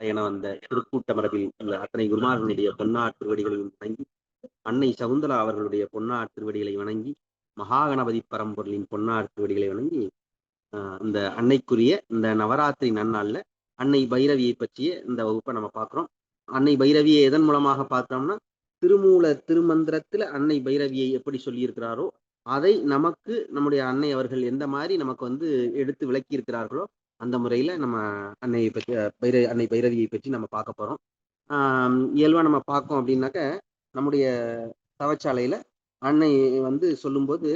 என வந்த திருக்கூட்ட மரபில் உள்ள அத்தனை குருமார்களுடைய பொன்னார் திருவடிகளையும் வணங்கி அன்னை சகுந்தலா அவர்களுடைய பொன்னார் திருவடிகளை வணங்கி மகாகணபதி பரம்பொருளின் பொன்னார் திருவடிகளை வணங்கி ஆஹ் இந்த அன்னைக்குரிய இந்த நவராத்திரி நன்னாள்ல அன்னை பைரவியை பற்றிய இந்த வகுப்பை நம்ம பார்க்குறோம். அன்னை பைரவியை எதன் மூலமாக பார்த்தோம்னா திருமூல திருமந்திரத்துல அன்னை பைரவியை எப்படி சொல்லியிருக்கிறாரோ அதை நமக்கு நம்முடைய அன்னை அவர்கள் எந்த மாதிரி நமக்கு வந்து எடுத்து விளக்கி இருக்கிறார்களோ அந்த முறையில் நம்ம அன்னையை பற்றி பைர அன்னை பைரவியை பற்றி நம்ம பார்க்க போகிறோம் இயல்பாக நம்ம பார்க்கோம் அப்படின்னாக்க நம்முடைய தவச்சாலையில் அன்னை வந்து சொல்லும்போது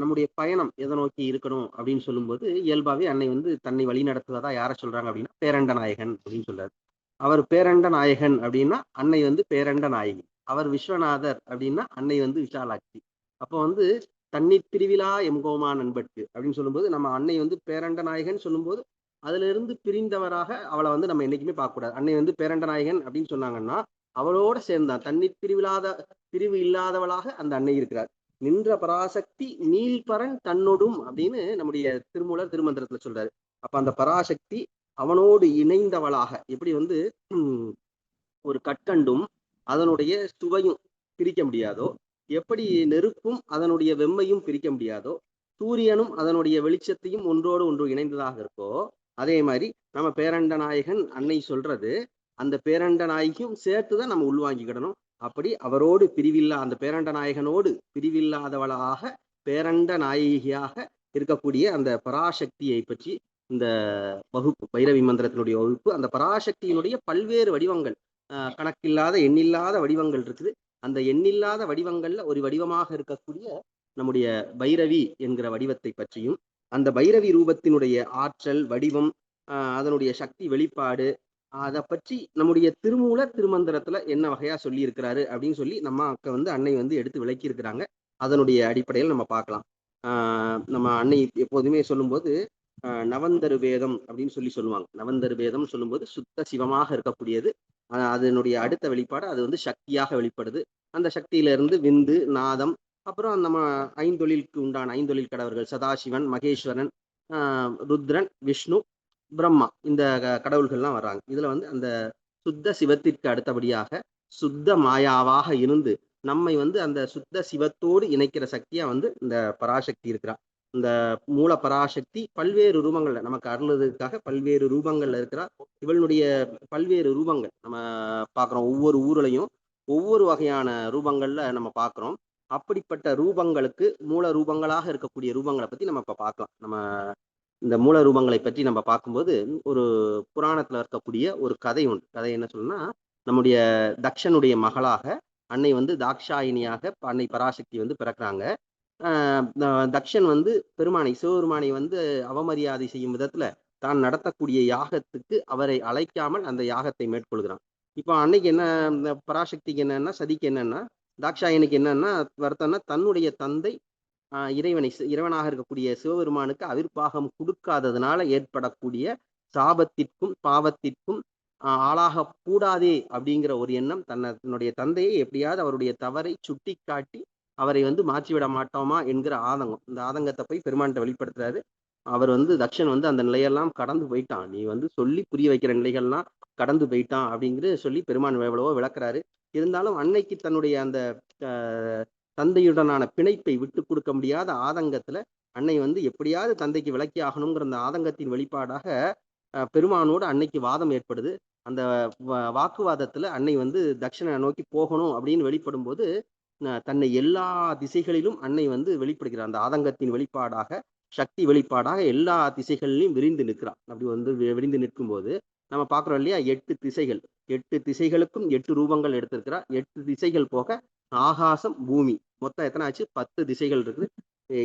நம்முடைய பயணம் எதை நோக்கி இருக்கணும்? அப்படின்னு சொல்லும்போது இயல்பாகவே அன்னை வந்து தன்னை வழி நடத்துவதா யாரை சொல்கிறாங்க அப்படின்னா பேரண்ட நாயகன் அப்படின்னு சொல்றாரு. அவர் பேரண்ட நாயகன் அப்படின்னா அன்னை வந்து பேரண்ட நாயகி. அவர் விஸ்வநாதர் அப்படின்னா அன்னை வந்து விஷாலாட்சி அப்போ வந்து தன்னை பிரிவிழா எம்கோமா நண்பட்டு அப்படின்னு சொல்லும்போது நம்ம அன்னை வந்து பேரண்ட நாயகன் சொல்லும்போது அதுல இருந்து பிரிந்தவராக அவளை வந்து நம்ம என்னைக்குமே பார்க்கக்கூடாது. அன்னை வந்து பேரண்ட நாயகன் அப்படின்னு சொன்னாங்கன்னா அவளோட சேர்ந்தான் தண்ணீர் பிரிவிழாத பிரிவு இல்லாதவளாக அந்த அன்னை இருக்கிறார். நின்ற பராசக்தி நீல்பரன் தன்னொடும் அப்படின்னு நம்முடைய திருமூலர் திருமந்திரத்துல சொல்றாரு. அப்ப அந்த பராசக்தி அவனோடு இணைந்தவளாக எப்படி வந்து ஒரு கற்கண்டும் அதனுடைய சுவையும் பிரிக்க முடியாதோ எப்படி நெருப்பும் அதனுடைய வெம்மையும் பிரிக்க முடியாதோ சூரியனும் அதனுடைய வெளிச்சத்தையும் ஒன்றோடு ஒன்று இணைந்ததாக இருக்கோ அதே மாதிரி நம்ம பேரண்ட நாயகன் அன்னை சொல்றது அந்த பேரண்ட நாயகியும் சேர்த்துதான் நம்ம உள்வாங்கிக்கிடணும். அப்படி அவரோடு பிரிவில்லா அந்த பேரண்ட நாயகனோடு பிரிவில்லாதவளாக பேரண்ட நாயகியாக இருக்கக்கூடிய அந்த பராசக்தியை பற்றி இந்த வகுப்பு பைரவி மந்திரத்தினுடைய வகுப்பு அந்த பராசக்தியினுடைய பல்வேறு வடிவங்கள் கணக்கில்லாத எண்ணில்லாத வடிவங்கள் இருக்குது. அந்த எண்ணில்லாத வடிவங்கள்ல ஒரு வடிவமாக இருக்கக்கூடிய நம்முடைய பைரவி என்கிற வடிவத்தை பற்றியும் அந்த பைரவி ரூபத்தினுடைய ஆற்றல் வடிவம் அதனுடைய சக்தி வெளிப்பாடு அதை பற்றி நம்முடைய திருமூல திருமந்திரத்துல என்ன வகையா சொல்லி இருக்கிறாரு அப்படின்னு சொல்லி நம்ம அக்க வந்து அன்னை வந்து எடுத்து விளக்கி இருக்கிறாங்க அதனுடைய அடிப்படையில் நம்ம பார்க்கலாம். ஆஹ் நம்ம அன்னை எப்போதுமே சொல்லும்போது நவந்தரு வேதம் அப்படின்னு சொல்லி சொல்லுவாங்க. நவந்தரு வேதம் சொல்லும்போது சுத்த சிவமாக இருக்கக்கூடியது அதனுடைய அடுத்த வெளிப்பாடு அது வந்து சக்தியாக வெளிப்படுது. அந்த சக்தியிலிருந்து விந்து நாதம் அப்புறம் நம்ம ஐந்தொழிலுக்கு உண்டான ஐந்தொழில் கடவர்கள் சதாசிவன் மகேஸ்வரன் ருத்ரன் விஷ்ணு பிரம்மா இந்த கடவுள்கள்லாம் வர்றாங்க. இதுல வந்து அந்த சுத்த சிவத்திற்கு அடுத்தபடியாக சுத்த மாயாவாக இருந்து நம்மை வந்து அந்த சுத்த சிவத்தோடு இணைக்கிற சக்தியா வந்து இந்த பராசக்தி இருக்கிறான். இந்த மூல பராசக்தி பல்வேறு ரூபங்கள்ல நமக்கு அருள்றதுக்காக பல்வேறு ரூபங்கள்ல இருக்கிற. இவளுடைய பல்வேறு ரூபங்கள் நம்ம பார்க்குறோம் ஒவ்வொரு ஊர்லயும் ஒவ்வொரு வகையான ரூபங்கள்ல நம்ம பார்க்குறோம். அப்படிப்பட்ட ரூபங்களுக்கு மூல ரூபங்களாக இருக்கக்கூடிய ரூபங்களை பத்தி நம்ம இப்போ பார்க்கலாம். நம்ம இந்த மூல ரூபங்களை பற்றி நம்ம பார்க்கும்போது ஒரு புராணத்துல இருக்கக்கூடிய ஒரு கதை உண்டு. கதை என்ன சொல்லணும்னா நம்முடைய தக்ஷனுடைய மகளாக அன்னை வந்து தாக்ஷாயினியாக அன்னை பராசக்தி வந்து பிறக்கிறாங்க. தக்ஷன் வந்து பெருமானை சிவபெருமானை வந்து அவமரியாதை செய்யும் விதத்துல தான் நடத்தக்கூடிய யாகத்துக்கு அவரை அழைக்காமல் அந்த யாகத்தை மேற்கொள்கிறான். இப்போ அன்னைக்கு என்ன பராசக்திக்கு என்னன்னா சதிக்கு என்னன்னா தாக்ஷாயனுக்கு என்னன்னா வருத்தம்னா தன்னுடைய தந்தை இறைவனை இறைவனாக இருக்கக்கூடிய சிவபெருமானுக்கு அவிர்வாகம் கொடுக்காததுனால ஏற்படக்கூடிய சாபத்திற்கும் பாவத்திற்கும் ஆளாக கூடாதே அப்படிங்கிற ஒரு எண்ணம் தன்னை தன்னுடைய தந்தையை எப்படியாவது அவருடைய தவறை சுட்டி காட்டி அவரை வந்து மாற்றி விட மாட்டோமா என்கிற ஆதங்கம். இந்த ஆதங்கத்தை போய் பெருமான்கிட்ட வெளிப்படுத்துறாரு. அவர் வந்து தக்ஷன் வந்து அந்த நிலையெல்லாம் கடந்து போயிட்டான். நீ வந்து சொல்லி புரிய வைக்கிற நிலைகள்லாம் கடந்து போயிட்டான் அப்படிங்கிற சொல்லி பெருமான் எவ்வளவோ விளக்குறாரு. இருந்தாலும் அன்னைக்கு தன்னுடைய அந்த தந்தையுடனான பிணைப்பை விட்டு கொடுக்க முடியாத ஆதங்கத்துல அன்னை வந்து எப்படியாவது தந்தைக்கு விளக்கி ஆகணுங்கிற அந்த ஆதங்கத்தின் வெளிப்பாடாக பெருமானோடு அன்னைக்கு வாதம் ஏற்படுது. அந்த வாக்குவாதத்துல அன்னை வந்து தட்சிணை நோக்கி போகணும் அப்படின்னு வெளிப்படும் போது தன்னை எல்லா திசைகளிலும் அன்னை வந்து வெளிப்படுகிறார். அந்த ஆதங்கத்தின் வெளிப்பாடாக சக்தி வெளிப்பாடாக எல்லா திசைகளிலும் விரிந்து நிற்கிறான். அப்படி வந்து விரிந்து நிற்கும் போது நம்ம பார்க்குறோம் இல்லையா? எட்டு திசைகள். எட்டு திசைகளுக்கும் எட்டு ரூபங்கள் எடுத்திருக்கிறார். எட்டு திசைகள் போக ஆகாசம் பூமி. மொத்தம் எத்தனை ஆச்சு? பத்து திசைகள் இருக்குது.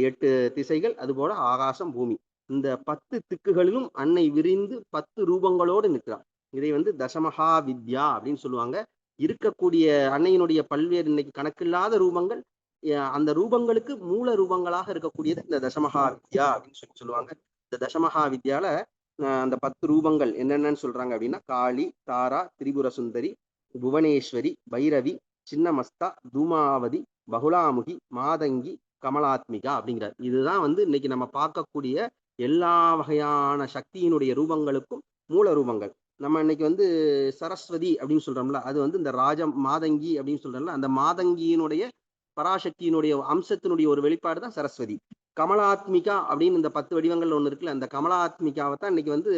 எட்டு திசைகள் அதுபோல ஆகாசம் பூமி. இந்த பத்து திக்குகளிலும் அன்னை விரிந்து பத்து ரூபங்களோடு நிற்கிறான். இதை வந்து தசமகா வித்யா அப்படின்னு சொல்லுவாங்க. இருக்கக்கூடிய அன்னையினுடைய பல்வேறு இன்னைக்கு கணக்கில்லாத ரூபங்கள் அந்த ரூபங்களுக்கு மூல ரூபங்களாக இருக்கக்கூடியது இந்த தசமகா வித்யா அப்படின்னு சொல்லி சொல்லுவாங்க. இந்த தசமகா வித்யால அந்த பத்து ரூபங்கள் என்னென்னு சொல்றாங்க அப்படின்னா காளி தாரா திரிபுர சுந்தரி புவனேஸ்வரி பைரவி சின்னமஸ்தா தூமாவதி பகுலாமுகி மாதங்கி கமலாத்மிகா அப்படிங்கிறார் இதுதான் வந்து இன்னைக்கு நம்ம பார்க்கக்கூடிய எல்லா வகையான சக்தியினுடைய ரூபங்களுக்கும் மூல ரூபங்கள். நம்ம இன்னைக்கு வந்து சரஸ்வதி அப்படின்னு சொல்றோம்ல அது வந்து இந்த ராஜ மாதங்கி அப்படின்னு சொல்றோம்ல அந்த மாதங்கியினுடைய பராசக்தியினுடைய அம்சத்தினுடைய ஒரு வெளிப்பாடு தான் சரஸ்வதி. கமலாத்மிகா அப்படின்னு இந்த பத்து வடிவங்கள்ல ஒன்று இருக்குல்ல அந்த கமலாத்மிகாவை தான் இன்னைக்கு வந்து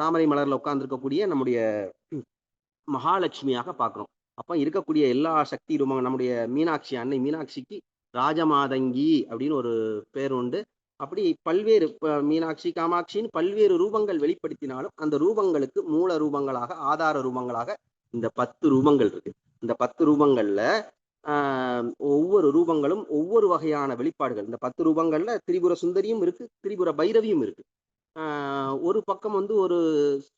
தாமரை மலர்ல உட்கார்ந்துருக்கக்கூடிய நம்முடைய மகாலட்சுமியாக பார்க்குறோம். அப்போ இருக்கக்கூடிய எல்லா சக்தி ரூபங்கள் நம்முடைய மீனாட்சி அன்னை மீனாட்சிக்கு ராஜமாதங்கி அப்படின்னு ஒரு பேர் உண்டு. அப்படி பல்வேறு மீனாட்சி காமாட்சின்னு பல்வேறு ரூபங்கள் வெளிப்படுத்தினாலும் அந்த ரூபங்களுக்கு மூல ரூபங்களாக ஆதார ரூபங்களாக இந்த பத்து ரூபங்கள் இருக்கு. இந்த பத்து ரூபங்கள்ல ஒவ்வொரு ரூபங்களும் ஒவ்வொரு வகையான வெளிப்பாடுகள். இந்த பத்து ரூபங்கள்ல திரிபுர சுந்தரியும் இருக்கு திரிபுர பைரவியும் இருக்கு. ஒரு பக்கம் வந்து ஒரு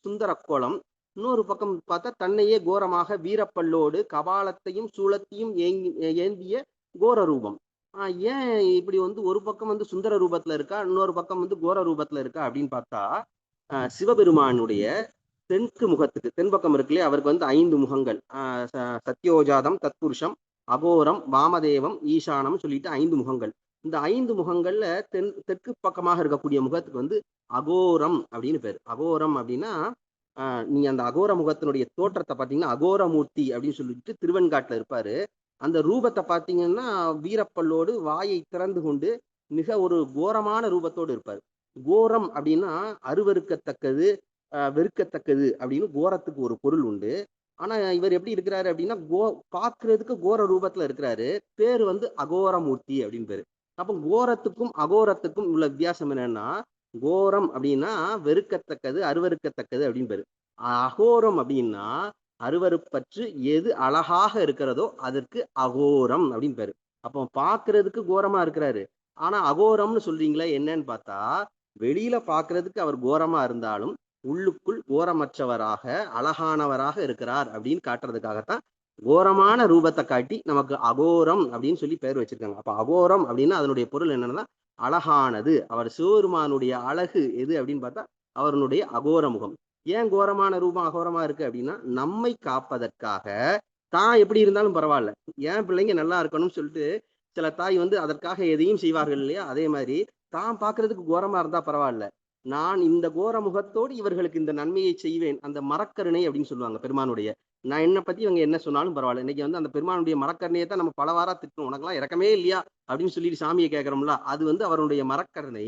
சுந்தர கோலம் இன்னொரு பக்கம் பார்த்தா தன்னையே கோரமாக வீரப்பல்லோடு கபாலத்தையும் சூளத்தையும் ஏங்கி ஏந்திய கோர ரூபம். ஏன் இப்படி வந்து ஒரு பக்கம் வந்து சுந்தர ரூபத்துல இருக்கா இன்னொரு பக்கம் வந்து கோர ரூபத்துல இருக்கா அப்படின்னு பார்த்தா சிவபெருமானுடைய தெற்கு முகத்துக்கு தென்பக்கம் இருக்குல்லையே அவருக்கு வந்து ஐந்து முகங்கள். சத்யோஜாதம் தத்புருஷம் அகோரம் வாமதேவம் ஈசானம் சொல்லிட்டு ஐந்து முகங்கள். இந்த ஐந்து முகங்கள்ல தென் தெற்கு பக்கமாக இருக்கக்கூடிய முகத்துக்கு வந்து அகோரம் அப்படின்னு பேர். அகோரம் அப்படின்னா நீங்க அந்த அகோர முகத்தினுடைய தோற்றத்தை பார்த்தீங்கன்னா அகோரமூர்த்தி அப்படின்னு சொல்லிட்டு திருவெண்காட்டுல இருப்பாரு. அந்த ரூபத்தை பார்த்தீங்கன்னா வீரப்பல்லோடு வாயை திறந்து கொண்டு மிக ஒரு கோரமான ரூபத்தோடு இருப்பார். கோரம் அப்படின்னா அருவறுக்கத்தக்கது வெறுக்கத்தக்கது அப்படின்னு கோரத்துக்கு ஒரு பொருள் உண்டு. ஆனா இவர் எப்படி இருக்கிறாரு அப்படின்னா கோ பாக்குறதுக்கு கோர ரூபத்துல இருக்கிறாரு. பேர் வந்து அகோரமூர்த்தி அப்படின்னு பேரு. அப்போ கோரத்துக்கும் அகோரத்துக்கும் உள்ள வித்தியாசம் என்னன்னா கோரம் அப்படின்னா வெறுக்கத்தக்கது அருவருக்கத்தக்கது அப்படின்னு பேரு. அகோரம் அப்படின்னா அருவருப்பற்று எது அழகாக இருக்கிறதோ அதற்கு அகோரம் அப்படின்னு பேரு. அப்போ பார்க்கறதுக்கு கோரமா இருக்கிறாரு. ஆனா அகோரம்னு சொல்றீங்களே என்னன்னு பார்த்தா வெளியில பார்க்கிறதுக்கு அவர் கோரமா இருந்தாலும் உள்ளுக்குள் கோரமற்றவராக அழகானவராக இருக்கிறார் அப்படின்னு காட்டுறதுக்காகத்தான் கோரமான ரூபத்தை காட்டி நமக்கு அகோரம் அப்படின்னு சொல்லி பெயர் வச்சிருக்காங்க. அப்ப அகோரம் அப்படின்னா அதனுடைய பொருள் என்னன்னா அழகானது. அவர் சிவபெருமானுடைய அழகு எது அப்படின்னு பார்த்தா அவருடைய அகோர முகம் ஏன் கோரமான ரூபம் அகோரமா இருக்கு அப்படின்னா நம்மை காப்பதற்காக தான் எப்படி இருந்தாலும் பரவாயில்ல. ஏன் பிள்ளைங்க நல்லா இருக்கணும்னு சொல்லிட்டு சில தாய் வந்து அதற்காக எதையும் செய்வார்கள் இல்லையா? அதே மாதிரி தான் பார்க்கறதுக்கு கோரமா இருந்தா பரவாயில்ல. நான் இந்த கோர முகத்தோடு இவர்களுக்கு இந்த நன்மையை செய்வேன் அந்த மரக்கருணை அப்படின்னு சொல்லுவாங்க பெருமானுடைய. நான் என்ன பத்தி இவங்க என்ன சொன்னாலும் பரவாயில்ல. இன்னைக்கு வந்து அந்த பெருமானுடைய மரக்கருணையை தான் நம்ம பல வாரா திட்டணும் உனக்கெல்லாம் இறக்கமே இல்லையா? அப்படின்னு சொல்லிட்டு சாமியை கேட்கறோம்ல அது வந்து அவருடைய மரக்கருணை.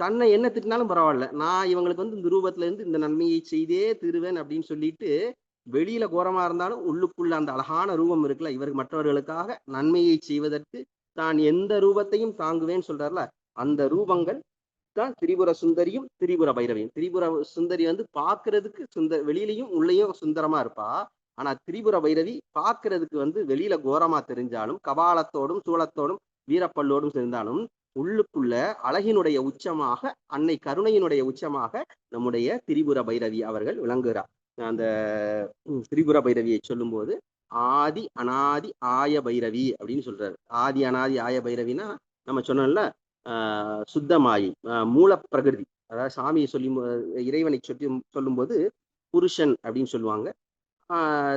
தன்னை என்ன திட்டினாலும் பரவாயில்ல. நான் இவங்களுக்கு வந்து இந்த ரூபத்துல இருந்து இந்த நன்மையை செய்தே திருவேன் அப்படின்னு சொல்லிட்டு வெளியில கோரமா இருந்தாலும் உள்ளுக்குள்ள அந்த அழகான ரூபம் இருக்குல்ல இவருக்கு மற்றவர்களுக்காக நன்மையை செய்வதற்கு தான் எந்த ரூபத்தையும் தாங்குவேன்னு சொல்றாருல அந்த ரூபங்கள் தான் திரிபுர சுந்தரியும் திரிபுர பைரவியும். திரிபுர சுந்தரி வந்து பாக்குறதுக்கு சுந்த வெளியிலையும் உள்ளேயும் சுந்தரமா இருப்பா. ஆனா திரிபுர பைரவி பாக்குறதுக்கு வந்து வெளியில கோரமா தெரிஞ்சாலும் கபாலத்தோடும் சூளத்தோடும் வீரப்பல்லோடும் சேர்ந்தாலும் உள்ளுக்குள்ள அழகினுடைய உச்சமாக அன்னை கருணையினுடைய உச்சமாக நம்முடைய திரிபுர பைரவி அவர்கள் விளங்குகிறார். அந்த திரிபுர பைரவியை சொல்லும்போது ஆதி அனாதி ஆய பைரவி அப்படின்னு சொல்றாரு. ஆதி அனாதி ஆய பைரவினா நம்ம சொன்னோம்ல ஆஹ் சுத்தமாயி மூல பிரகிருதி. அதாவது சாமியை சொல்லி இறைவனை சொல்லி சொல்லும்போது புருஷன் அப்படின்னு சொல்லுவாங்க.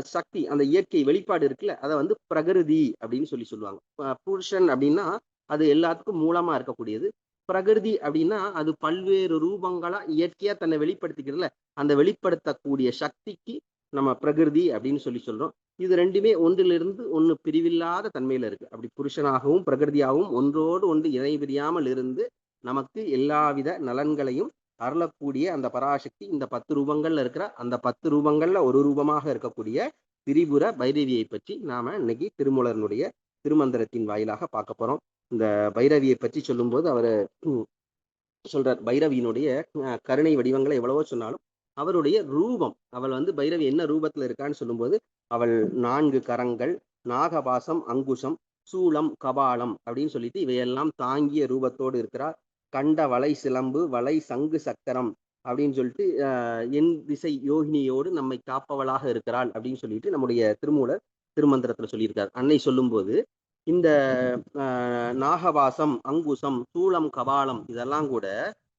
சக்தி அந்த இயற்கை வெளிப்பாடு இருக்குல்ல அதை வந்து பிரகிருதி அப்படின்னு சொல்லி சொல்லுவாங்க. புருஷன் அப்படின்னா அது எல்லாத்துக்கும் மூலமா இருக்கக்கூடியது. பிரகிருதி அப்படின்னா அது பல்வேறு ரூபங்களா இயற்கையா தன்னை வெளிப்படுத்திக்கிறதுல அந்த வெளிப்படுத்தக்கூடிய சக்திக்கு நம்ம பிரகிருதி அப்படின்னு சொல்லி சொல்றோம். இது ரெண்டுமே ஒன்றிலிருந்து ஒன்று பிரிவில்லாத தன்மையில இருக்கு. அப்படி புருஷனாகவும் பிரகிருதியாகவும் ஒன்றோடு ஒன்று இணை பிரியாமல் இருந்து நமக்கு எல்லாவித நலன்களையும் அருளக்கூடிய அந்த பராசக்தி இந்த பத்து ரூபங்கள்ல இருக்கிற அந்த பத்து ரூபங்கள்ல ஒரு ரூபமாக இருக்கக்கூடிய திரிபுர பைரவியை பற்றி நாம இன்னைக்கு திருமூலனுடைய திருமந்திரத்தின் வாயிலாக பார்க்க போறோம். இந்த பைரவியை பற்றி சொல்லும்போது அவர் சொல்றார் பைரவியினுடைய கருணை வடிவங்களை எவ்வளவோ சொன்னாலும் அவருடைய ரூபம் அவள் வந்து பைரவி என்ன ரூபத்துல இருக்கான்னு சொல்லும்போது அவள் நான்கு கரங்கள் நாகபாசம் அங்குசம் சூலம் கபாலம் அப்படின்னு சொல்லிட்டு இவையெல்லாம் தாங்கிய ரூபத்தோடு இருக்கிறார். கண்ட வலை சிலம்பு வலை சங்கு சக்கரம் அப்படின்னு சொல்லிட்டு என் திசை யோகினியோடு நம்மை காப்பவளாக இருக்கிறாள் அப்படின்னு சொல்லிட்டு நம்முடைய திருமூலர் திருமந்திரத்துல சொல்லியிருக்கார். அன்னை சொல்லும்போது இந்த நாகவாசம் அங்குசம் சூளம் கபாலம் இதெல்லாம் கூட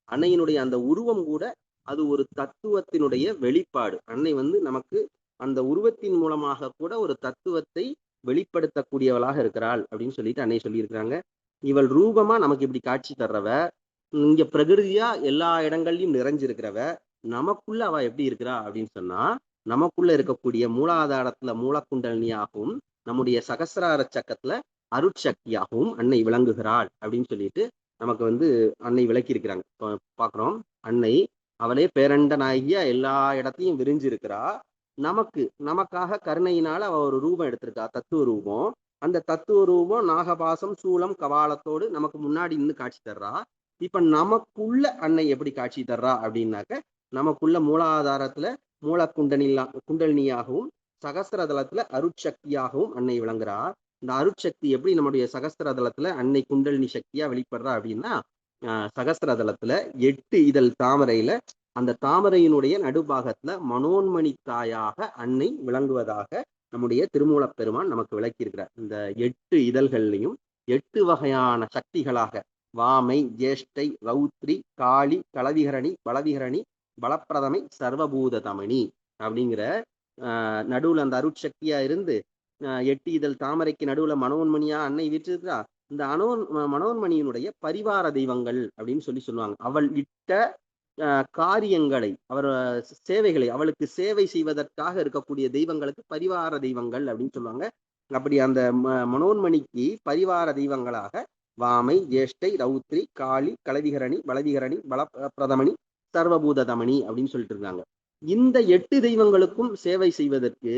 அன்னையினுடைய அந்த உருவம் கூட அது ஒரு தத்துவத்தினுடைய வெளிப்பாடு. அன்னை வந்து நமக்கு அந்த உருவத்தின் மூலமாக கூட ஒரு தத்துவத்தை வெளிப்படுத்தக்கூடியவளாக இருக்கிறாள் அப்படின்னு சொல்லிட்டு அன்னை சொல்லியிருக்கிறாங்க. இவள் ரூபமா நமக்கு இப்படி காட்சி தர்றவ இங்க பிரகிருதியா எல்லா இடங்கள்லயும் நிறைஞ்சிருக்கிறவ நமக்குள்ள அவ எப்படி இருக்கிறா அப்படின்னு சொன்னா நமக்குள்ள இருக்கக்கூடிய மூலாதாரத்துல மூலக்குண்டலினியாகவும் நம்முடைய சகசிரார சக்கத்துல அருட்சக்தியாகவும் அன்னை விளங்குகிறாள் அப்படின்னு சொல்லிட்டு நமக்கு வந்து அன்னை விளக்கி இருக்கிறாங்க அன்னை அவளே பேரண்ட நாயகியா எல்லா இடத்தையும் விரிஞ்சு இருக்கிறா நமக்கு நமக்காக கருணையினால அவ ஒரு ரூபம் எடுத்திருக்கா தத்துவ ரூபம். அந்த தத்துவ ரூபம் நாகபாசம் சூளம் கவாலத்தோடு நமக்கு முன்னாடி இருந்து காட்சி தர்றா. இப்ப நமக்குள்ள அன்னை எப்படி காட்சி தர்றா அப்படின்னாக்க நமக்குள்ள மூலாதாரத்துல மூல குண்டனிலா குண்டலினியாகவும் சகஸ்திரதளத்துல அருட்சக்தியாகவும் அன்னை விளங்குறா. இந்த அருட்சக்தி எப்படி நம்முடைய சகஸ்திரதளத்துல அன்னை குண்டலினி சக்தியா வெளிப்படுறா அப்படின்னா சகஸ்திரதளத்துல எட்டு இதழ் தாமரையில அந்த தாமரையினுடைய நடுபாகத்துல மனோன்மணி தாயாக அன்னை விளங்குவதாக நம்முடைய திருமூலப் பெருமான் நமக்கு விளக்கியிருக்கிறார். இந்த எட்டு இதழ்கள்லையும் எட்டு வகையான சக்திகளாக வாமை ஜேஷ்டை ரௌத்ரி காளி கலவிகரணி பலவிகரணி பலப்பிரதமை சர்வபூத தமணி அப்படிங்கிற நடுவுல அந்த அருட்சக்தியா இருந்து எட்டு இதழ் தாமரைக்கு நடுவுல மனோன்மணியா அன்னை வீற்றிருக்கிறா. இந்த அனோன் மனோன்மணியினுடைய பரிவார தெய்வங்கள் அப்படின்னு சொல்லி சொல்லுவாங்க. அவள் இட்ட காரியங்களை அவர் சேவைகளை அவளுக்கு சேவை செய்வதற்காக இருக்கக்கூடிய தெய்வங்களுக்கு பரிவார தெய்வங்கள் அப்படின்னு சொல்லுவாங்க. அப்படி அந்த மனோன்மணிக்கு பரிவார தெய்வங்களாக வாமை ஜேஷ்டை ரௌத்ரி காளி கலவிகரணி பலவிகரணி பல பிரதமணி சர்வபூத தமணி அப்படின்னு சொல்லிட்டு இருக்காங்க. இந்த எட்டு தெய்வங்களுக்கும் சேவை செய்வதற்கு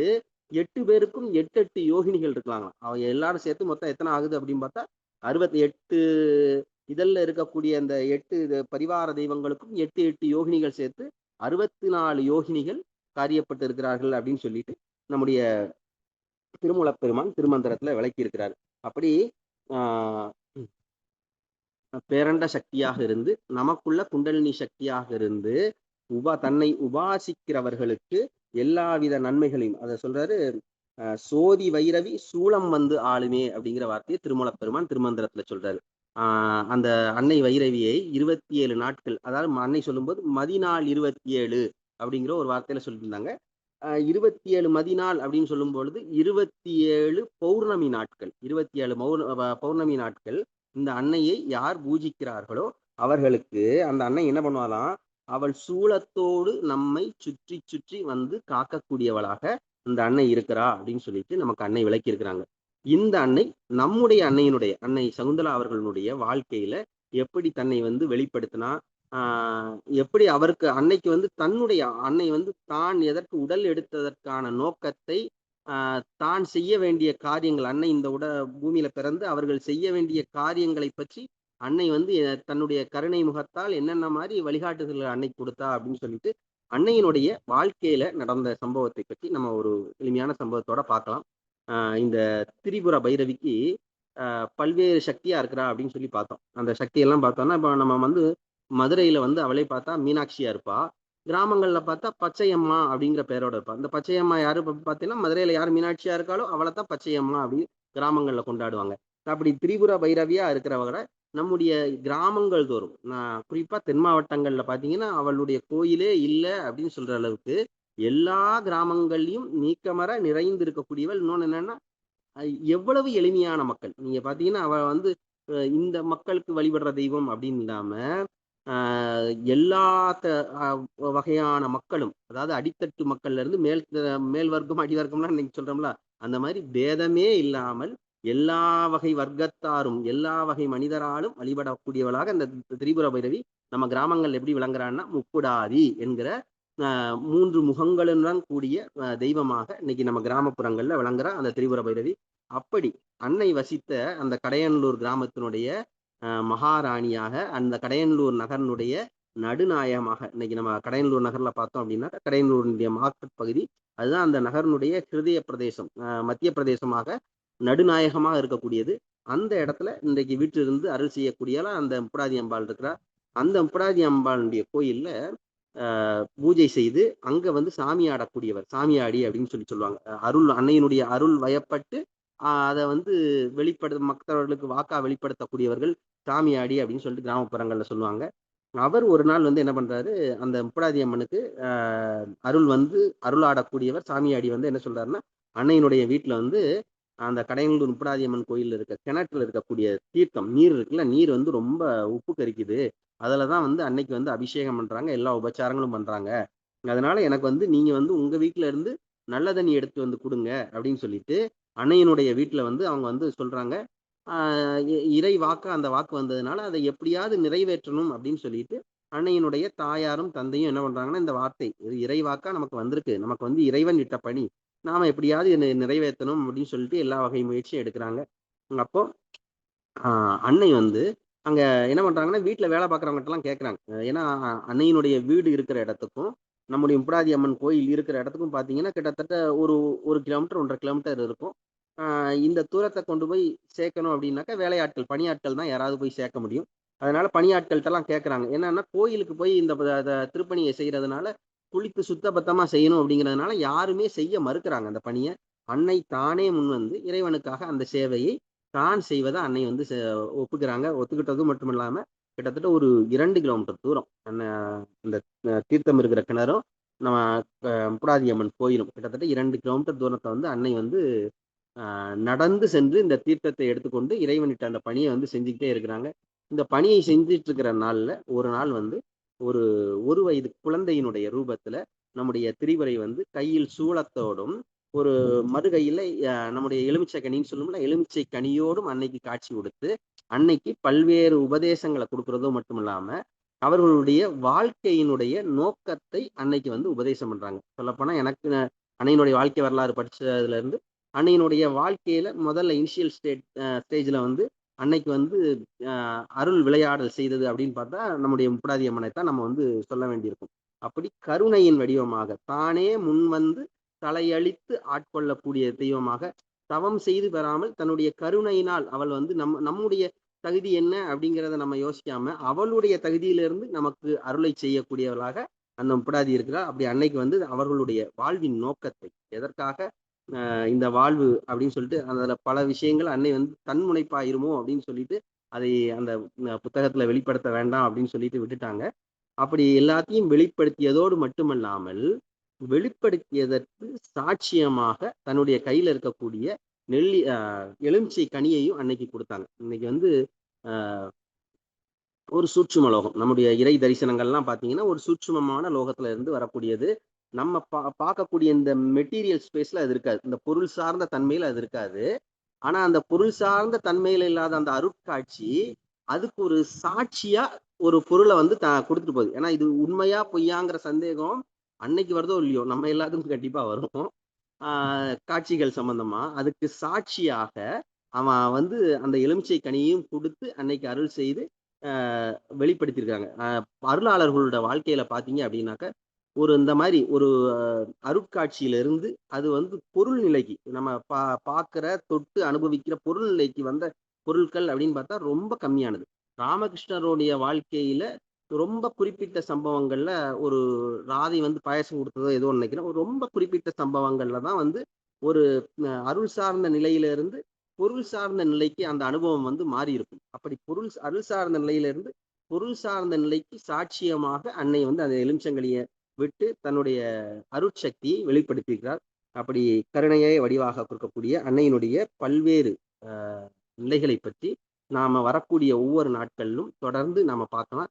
எட்டு பேருக்கும் எட்டு எட்டு யோகினிகள் இருக்கலாம் அவங்க எல்லாரும் சேர்த்து மொத்தம் எத்தனை ஆகுது அப்படின்னு பார்த்தா அறுபத்தி எட்டு இதழில் இருக்கக்கூடிய அந்த எட்டு பரிவார தெய்வங்களுக்கும் எட்டு எட்டு யோகினிகள் சேர்த்து அறுபத்தி நாலு யோகினிகள் காரியப்பட்டு இருக்கிறார்கள் அப்படின்னு சொல்லிட்டு நம்முடைய திருமூலப் பெருமான் திருமந்திரத்துல விளக்கி இருக்கிறார் அப்படி ஆஹ் பேரண்ட சக்தியாக இருந்து நமக்குள்ள குண்டலினி சக்தியாக இருந்து உபா தன்னை உபாசிக்கிறவர்களுக்கு எல்லாவித நன்மைகளையும் அதை சொல்றாரு சோதி வைரவி சூளம் வந்து ஆளுமே அப்படிங்கிற வார்த்தையை திருமலப்பெருமான் திருமந்திரத்துல சொல்றாரு. ஆஹ் அந்த அன்னை வைரவியை இருபத்தி ஏழு நாட்கள் அதாவது அன்னை சொல்லும்போது மதிநாள் இருபத்தி ஏழு அப்படிங்கிற ஒரு வார்த்தையில சொல்லியிருந்தாங்க. இருபத்தி ஏழு மதிநாள் அப்படின்னு சொல்லும் பொழுது இருபத்தி ஏழு பௌர்ணமி நாட்கள் இருபத்தி ஏழு பௌர்ணமி நாட்கள் இந்த அன்னையை யார் பூஜிக்கிறார்களோ அவர்களுக்கு அந்த அன்னை என்ன பண்ணுவாலாம் அவள் சூளத்தோடு நம்மை சுற்றி சுற்றி வந்து காக்கக்கூடியவளாக இந்த அன்னை இருக்கிறா அப்படின்னு சொல்லிட்டு நமக்கு அன்னை விளக்கி இருக்கிறாங்க இந்த அன்னை நம்முடைய அன்னையினுடைய அன்னை சகுந்தலா அவர்களுடைய வாழ்க்கையில எப்படி தன்னை வந்து வெளிப்படுத்தினா ஆஹ் எப்படி அவருக்கு அன்னைக்கு வந்து தன்னுடைய அன்னை வந்து தான் எதற்கு உடல் எடுத்ததற்கான நோக்கத்தை ஆஹ் தான் செய்ய வேண்டிய காரியங்கள் அன்னை இந்த உட பூமியில பிறந்து அவர்கள் செய்ய வேண்டிய காரியங்களை பற்றி அன்னை வந்து தன்னுடைய கருணை முகத்தால் என்னென்ன மாதிரி வழிகாட்டுதல் அன்னை கொடுத்தா அப்படின்னு சொல்லிட்டு அன்னையினுடைய வாழ்க்கையில நடந்த சம்பவத்தை பற்றி நம்ம ஒரு எளிமையான சம்பவத்தோட பார்க்கலாம். இந்த திரிபுர பைரவிக்கு பல்வேறு சக்தியா இருக்கிறா அப்படின்னு சொல்லி பார்த்தோம். அந்த சக்தியெல்லாம் பார்த்தோம்னா இப்போ நம்ம வந்து மதுரையில வந்து அவளை பார்த்தா மீனாட்சியா இருப்பா. கிராமங்கள்ல பார்த்தா பச்சையம்மா அப்படிங்கிற பேரோட இருப்பா. இந்த பச்சையம்மா யாரு? பார்த்தீங்கன்னா மதுரையில யார் மீனாட்சியா இருக்காளோ அவளை தான் பச்சையம்மா அப்படின்னு கிராமங்கள்ல கொண்டாடுவாங்க. அப்படி திரிபுர பைரவியா இருக்கிறவங்க நம்முடைய கிராமங்கள் தோறும். நான் குறிப்பா தென் மாவட்டங்கள்ல பாத்தீங்கன்னா அவளுடைய கோயிலே இல்லை அப்படின்னு சொல்ற அளவுக்கு எல்லா கிராமங்கள்லையும் நீக்கமர நிறைந்து இருக்கக்கூடியவள் இன்னொன்னு என்னன்னா எவ்வளவு எளிமையான மக்கள். நீங்க பாத்தீங்கன்னா அவ வந்து இந்த மக்களுக்கு வழிபடுற தெய்வம் அப்படின்னு இல்லாம எல்லா வகையான மக்களும் அதாவது அடித்தட்டு மக்கள்ல இருந்து மேல் மேல் வர்க்கம் அடிவர்க்கம்லாம் இன்னைக்கு சொல்றோம்ல அந்த மாதிரி பேதமே இல்லாமல் எல்லா வகை வர்க்கத்தாரும் எல்லா வகை மனிதராலும் வழிபடக்கூடியவளாக இந்த திரிபுர பைரவி நம்ம கிராமங்கள் எப்படி விளங்குறான்னா முப்புடாதி என்கிற மூன்று முகங்களுடன் கூடிய தெய்வமாக இன்னைக்கு நம்ம கிராமப்புறங்கள்ல விளங்குற அந்த திரிபுர பைரவி. அப்படி அன்னை வசித்த அந்த கடையனூர் கிராமத்தினுடைய மகாராணியாக அந்த கடையனூர் நகரனுடைய நடுநாயகமாக இன்னைக்கு நம்ம கடையனூர் நகர்ல பார்த்தோம் அப்படின்னா கடையனூரினுடைய மார்க்கெட் பகுதி அதுதான் அந்த நகரனுடைய ஹிருதய பிரதேசம் மத்திய பிரதேசமாக நடுநாயகமாக இருக்கக்கூடியது. அந்த இடத்துல இன்றைக்கு வீட்டிலிருந்து அருள் செய்யக்கூடியால அந்த முப்படாதி அம்பாள் இருக்கிறார். அந்த முப்படாதி அம்பாளுடைய கோயில்ல பூஜை செய்து அங்க வந்து சாமி ஆடக்கூடியவர் சாமியாடி அப்படின்னு சொல்லி சொல்லுவாங்க. அருள் அன்னையினுடைய அருள் வயப்பட்டு அதை வந்து வெளிப்படு மற்றவர்களுக்கு வாக்கா வெளிப்படுத்தக்கூடியவர்கள் சாமியாடி அப்படின்னு சொல்லிட்டு கிராமப்புறங்கள்ல சொல்லுவாங்க. அவர் ஒரு நாள் வந்து என்ன பண்றாரு அந்த முப்படாதி அம்மனுக்கு அருள் வந்து அருள் ஆடக்கூடியவர் சாமியாடி வந்து என்ன சொல்றாருன்னா அன்னையினுடைய வீட்டுல வந்து அந்த கடையனூர் முப்படாதி அம்மன் இருக்க கிணற்றில் இருக்கக்கூடிய தீர்த்தம் நீர் இருக்குல்ல நீர் வந்து ரொம்ப உப்பு கரிக்குது. அதில் தான் வந்து அன்னைக்கு வந்து அபிஷேகம் பண்ணுறாங்க எல்லா உபச்சாரங்களும் பண்ணுறாங்க அதனால எனக்கு வந்து நீங்கள் வந்து உங்கள் வீட்டில் இருந்து நல்ல தண்ணி எடுத்து வந்து கொடுங்க அப்படின்னு சொல்லிட்டு அன்னையினுடைய வீட்டில் வந்து அவங்க வந்து சொல்கிறாங்க இ- இறை வாக்கு அந்த வாக்கு வந்ததுனால அதை எப்படியாவது நிறைவேற்றணும் அப்படின்னு சொல்லிட்டு அன்னையினுடைய தாயாரும் தந்தையும் என்ன பண்றாங்கன்னா இந்த வார்த்தை இது இறை வாக்கா நமக்கு வந்திருக்கு. நமக்கு வந்து இறைவன் இட்ட பணி. நாம எப்படியாவது என்னை நிறைவேற்றணும் அப்படின்னு சொல்லிட்டு எல்லா வகை முயற்சியும் எடுக்கிறாங்க. அப்போ அன்னை வந்து அங்க என்ன பண்றாங்கன்னா வீட்டுல வேலை பார்க்குறவங்ககிட்ட கேட்குறாங்க ஏன்னா அன்னையினுடைய வீடு இருக்கிற இடத்துக்கும் நம்முடைய முப்படாதி அம்மன் கோயில் இருக்கிற இடத்துக்கும் பார்த்தீங்கன்னா கிட்டத்தட்ட ஒரு ஒரு கிலோமீட்டர் ஒன்றரை கிலோமீட்டர் இருக்கும். இந்த தூரத்தை கொண்டு போய் சேர்க்கணும் அப்படின்னாக்கா வேலையாட்கள் பணியாட்கள் தான் யாராவது போய் சேர்க்க முடியும். அதனால பணியாட்கள்கிட்டலாம் கேட்குறாங்க என்னன்னா கோயிலுக்கு போய் இந்த திருப்பணியை செய்யறதுனால குளித்து சுத்தபத்தமாக செய்யணும் அப்படிங்கிறதுனால யாருமே செய்ய மறுக்கிறாங்க. அந்த பணியை அன்னை தானே முன் வந்து இறைவனுக்காக அந்த சேவையை தான் செய்வதை அன்னை வந்து ஒப்புக்கிறாங்க. ஒத்துக்கிட்டதும் மட்டும் இல்லாமல் கிட்டத்தட்ட ஒரு இரண்டு கிலோமீட்டர் தூரம் அந்த இந்த தீர்த்தம் இருக்கிற கிணறும் நம்ம அஹ், அம்மன் கோயிலும் கிட்டத்தட்ட இரண்டு கிலோமீட்டர் தூரத்தை வந்து அன்னை வந்து நடந்து சென்று இந்த தீர்த்தத்தை எடுத்துக்கொண்டு இறைவனிட்ட அந்த பணியை வந்து செஞ்சுக்கிட்டே இருக்கிறாங்க. இந்த பணியை செஞ்சிட்டு இருக்கிற நாளில் ஒரு நாள் வந்து ஒரு ஒரு வயது குழந்தையினுடைய ரூபத்துல நம்முடைய திரிவரை வந்து கையில் சூளத்தோடும் ஒரு மறுகையில நம்முடைய எலுமிச்சை கனின்னு சொல்லும்ல எலுமிச்சை கனியோடும் அன்னைக்கு காட்சி கொடுத்து அன்னைக்கு பல்வேறு உபதேசங்களை கொடுக்கறதோ மட்டும் இல்லாம அவர்களுடைய வாழ்க்கையினுடைய நோக்கத்தை அன்னைக்கு வந்து உபதேசம் பண்றாங்க. சொல்லப்போனா எனக்கு அன்னையினுடைய வாழ்க்கை வரலாறு படிச்சதுல இருந்து அன்னையினுடைய வாழ்க்கையில முதல்ல இனிஷியல் ஸ்டேட் ஸ்டேஜ்ல வந்து அன்னைக்கு வந்து அருள் விளையாடல் செய்தது அப்படின்னு பார்த்தா நம்முடைய முப்படாதி அம்மனை தான் நம்ம வந்து சொல்ல வேண்டியிருக்கும். அப்படி கருணையின் வடிவமாக தானே முன் வந்து தலையழித்து ஆட்கொள்ளக்கூடிய தெய்வமாக தவம் செய்து பெறாமல் தன்னுடைய கருணையினால் அவள் வந்து நம் நம்முடைய தகுதி என்ன அப்படிங்கிறத நம்ம யோசிக்காம அவளுடைய தகுதியிலிருந்து நமக்கு அருளை செய்யக்கூடியவளாக அந்த முப்படாதி இருக்கிறார் அப்படி அன்னைக்கு வந்து அவர்களுடைய வாழ்வின் நோக்கத்தை எதற்காக இந்த வாழ்வு அப்படின்னு சொல்லிட்டு அதுல பல விஷயங்கள் அன்னை வந்து தன்முனைப்பாயிருமோ அப்படின்னு சொல்லிட்டு அதை அந்த புத்தகத்தில் புத்தகத்துல வெளிப்படுத்த வேண்டாம் அப்படின்னு சொல்லிட்டு விட்டுட்டாங்க. அப்படி எல்லாத்தையும் வெளிப்படுத்தியதோடு மட்டுமல்லாமல் வெளிப்படுத்தியதற்கு சாட்சியமாக தன்னுடைய கையில இருக்கக்கூடிய நெல்லி எலுமிச்சை கனியையும் அன்னைக்கு கொடுத்தாங்க. இன்னைக்கு வந்து ஆஹ் ஒரு சூட்சும லோகம். நம்முடைய இறை தரிசனங்கள்லாம் பார்த்தீங்கன்னா ஒரு சூட்சுமமான லோகத்துல இருந்து வரக்கூடியது நம்ம பா பார்க்கக்கூடிய இந்த மெட்டீரியல் ஸ்பேஸ்ல அது இருக்காது. இந்த பொருள் சார்ந்த தன்மையில அது இருக்காது. ஆனா அந்த பொருள் சார்ந்த தன்மையில இல்லாத அந்த அருட்காட்சி அதுக்கு ஒரு சாட்சியா ஒரு பொருளை வந்து த கொடுத்துட்டு போகுது. ஏன்னா இது உண்மையா பொய்யாங்கிற சந்தேகம் அன்னைக்கு வருதோ இல்லையோ நம்ம எல்லாத்துக்கும் கண்டிப்பா வரும். காட்சிகள் சம்பந்தமா. அதுக்கு சாட்சியாக அவன் வந்து அந்த எலுமிச்சை கனியையும் கொடுத்து அன்னைக்கு அருள் செய்து வெளிப்படுத்தியிருக்காங்க. அருளாளர்களோட வாழ்க்கையில பாத்தீங்க அப்படின்னாக்க ஒரு இந்த மாதிரி ஒரு அருட்காட்சியிலிருந்து அது வந்து பொருள் நிலைக்கு நம்ம பா பார்க்குற தொட்டு அனுபவிக்கிற பொருள் நிலைக்கு வந்த பொருட்கள் அப்படின்னு பார்த்தா ரொம்ப கம்மியானது. ராமகிருஷ்ணருடைய வாழ்க்கையில ரொம்ப குறிப்பிட்ட சம்பவங்கள்ல ஒரு ராதை வந்து பாயசம் கொடுத்ததோ ஏதோ நினைக்கிறேன். ரொம்ப குறிப்பிட்ட சம்பவங்கள்ல தான் வந்து ஒரு அருள் சார்ந்த நிலையிலிருந்து பொருள் சார்ந்த நிலைக்கு அந்த அனுபவம் வந்து மாறி இருக்கும் அப்படி பொருள் அருள் சார்ந்த நிலையிலிருந்து பொருள் சார்ந்த நிலைக்கு சாட்சியமாக அன்னை வந்து அந்த எலுமிச்சங்கலியை விட்டு தன்னுடைய அருட்சக்தியை வெளிப்படுத்தியிருக்கிறார் அப்படி கருணையை வடிவாக கொடுக்கக்கூடிய அன்னையினுடைய பல்வேறு நிலைகளை பற்றி நாம வரக்கூடிய ஒவ்வொரு நாட்களிலும் தொடர்ந்து நாம பார்க்கலாம்.